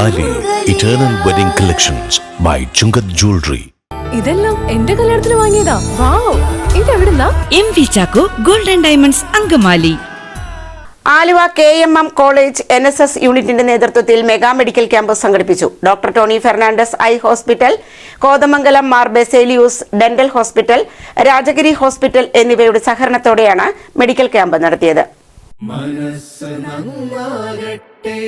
Eternal wedding collections by Chungath jewellery ഇതെല്ലാം എന്റെ കല്യാണത്തിന് വാങ്ങിയതാ. Wow ഇതെവിടുന്നാ? M V Chacko golden diamonds Angamaly. Aluva K M M college N S S യൂണിറ്റിന്റെ നേതൃത്വത്തിൽ mega medical camp സംഘടിപ്പിച്ചു. Doctor Tony Fernandez eye hospital Kothamangalam Mar Baselios dental hospital Rajagiri hospital എന്നിവയുടെ സഹകരണത്തോടെയാണ് medical camp നടത്തിയത്. മനസ്സ് നന്നാകട്ടെ.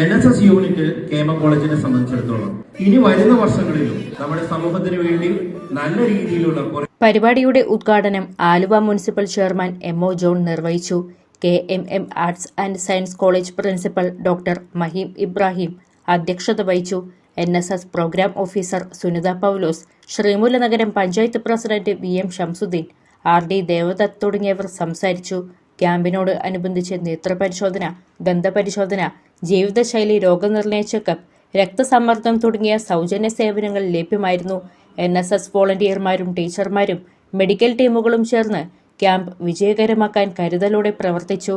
N S S unit കേമ കോളേജിനെ സംബന്ധിച്ചിടത്തോളം ഇനി വരുന്ന വർഷങ്ങളിലും നമ്മുടെ സമൂഹത്തിന് വേണ്ടി നല്ല രീതിയിലുള്ള പരിപാടിയുടെ ഉദ്ഘാടനം Aluva municipal chairman M O John നിർവഹിച്ചു. K M M arts and science college principal doctor Maheem Ibrahim അധ്യക്ഷത വഹിച്ചു. N S S programme officer Sunitha Paulose Sreemoolanagaram panchayat president V M Shamsuddin R D Devadath തുടങ്ങിയവർ സംസാരിച്ചു. ക്യാമ്പിനോട് അനുബന്ധിച്ച് നേത്രപരിശോധന ദന്തപരിശോധന ജീവിതശൈലി രോഗനിർണയ checkup രക്തസമ്മർദ്ദം തുടങ്ങിയ സൗജന്യ സേവനങ്ങൾ ലഭ്യമായിരുന്നു. എൻ എസ് എസ് വോളണ്ടിയർമാരും ടീച്ചർമാരും മെഡിക്കൽ ടീമുകളും ചേർന്ന് ക്യാമ്പ് വിജയകരമാക്കാൻ കരുതലോടെ പ്രവർത്തിച്ചു.